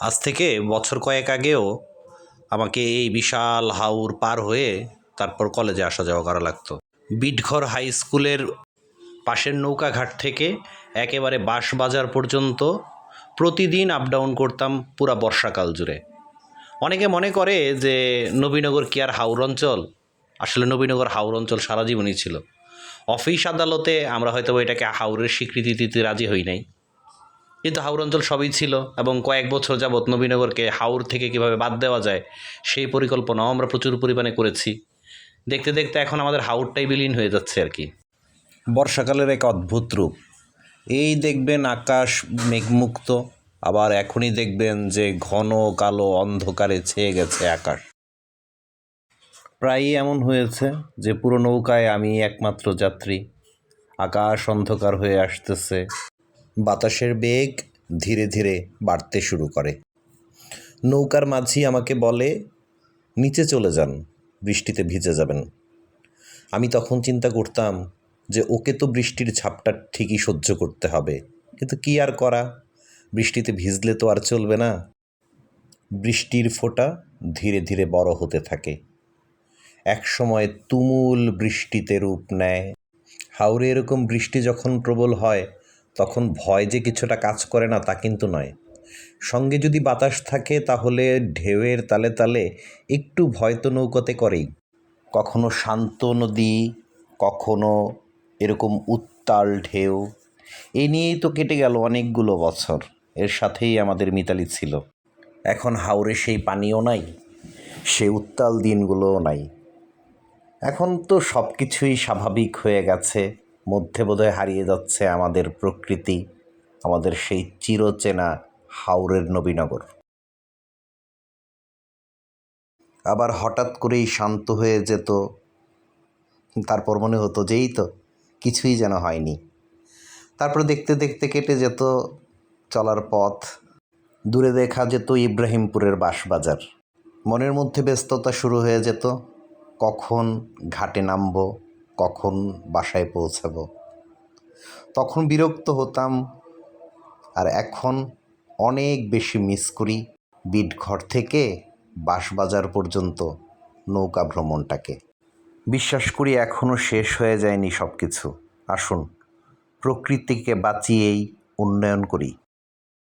আজ থেকে বছর কয়েক আগেও আমাকে এই বিশাল হাউর পার হয়ে তারপর কলেজে আসা যাওয়া করা লাগতো। বিটঘর হাই স্কুলের পাশের নৌকাঘাট থেকে একেবারে বাঁশবাজার পর্যন্ত প্রতিদিন আপ ডাউন করতাম পুরা বর্ষাকাল জুড়ে। অনেকে মনে করে যে নবীনগর কি আর হাওর অঞ্চল? আসলে নবীনগর হাওর অঞ্চল সারা জীবনই ছিল। অফিস আদালতে আমরা হয়তো এটাকে হাওরের স্বীকৃতি দিতে রাজি হই নাই। কিন্তু হাওর অঞ্চল সবই ছিল এবং কয়েক বছর যাবৎ নবীনগরকে হাওর থেকে কীভাবে বাদ দেওয়া যায়, সেই পরিকল্পনাও আমরা প্রচুর পরিমাণে করেছি। দেখতে দেখতে এখন আমাদের হাওরটাই বিলীন হয়ে যাচ্ছে আর কি। বর্ষাকালের এক অদ্ভুত রূপ। এই দেখবেন আকাশ মেঘমুক্ত, আবার এখনই দেখবেন যে ঘন কালো অন্ধকারে ছেয়ে গেছে আকাশ। প্রায়ই এমন হয়েছে যে পুরো নৌকায় আমি একমাত্র যাত্রী। আকাশ অন্ধকার হয়ে আসতেছে। বাতাসের বেগ ধীরে ধীরে বাড়তে শুরু করে। নৌকার মাঝি আমাকে বলে, নিচে চলে যান, বৃষ্টিতে ভিজে যাবেন। আমি তখন চিন্তা করতাম যে, ওকে তো বৃষ্টির ঝাপটা ঠিকই সহ্য করতে হবে, কিন্তু কি আর করা? বৃষ্টিতে ভিজলে তো আর চলবে না। বৃষ্টির ফোঁটা ধীরে ধীরে বড় হতে থাকে। একসময় তুমুল বৃষ্টিতে রূপ নেয়। হাওড়ে এরকম বৃষ্টি যখন প্রবল হয় তখন ভয় যে কিছুটা কাজ করে না তা কিন্তু নয়। সঙ্গে যদি বাতাস থাকে তাহলে ঢেউয়ের তালে তালে একটু ভয় তো নৌকোতে করেই। কখনো শান্ত নদী, কখনো এরকম উত্তাল ঢেউ। এ নিয়েই তো কেটে গেল অনেকগুলো বছর। এর সাথেই আমাদের মিতালি ছিল। এখন হাওরে সেই পানিও নাই, সে উত্তাল দিনগুলোও নাই। এখন তো সব কিছুই স্বাভাবিক হয়ে গেছে। মধ্যে বোধহয় হারিয়ে যাচ্ছে আমাদের প্রকৃতি, আমাদের সেই চিরচেনা হাওরের নবীনগর। আবার হঠাৎ করেই শান্ত হয়ে যেত, তারপর মনে হতো যেই তো, কিছুই যেন হয়নি। তারপর দেখতে দেখতে কেটে যেত, চলার পথ। দূরে দেখা যেত ইব্রাহিমপুরের বাঁশবাজার। মনের মধ্যে ব্যস্ততা শুরু হয়ে যেত, কখন ঘাটে নামবো কখন বাসায় পৌঁছাবো? তখন বিরক্ত হতাম, আর এখন অনেক বেশি মিস করি বিটঘর থেকে বাঁশবাজার পর্যন্ত নৌকা ভ্রমণটাকে। বিশ্বাস করি এখনও শেষ হয়ে যায়নি সব কিছু আসুন, প্রকৃতিকে বাঁচিয়েই উন্নয়ন করি।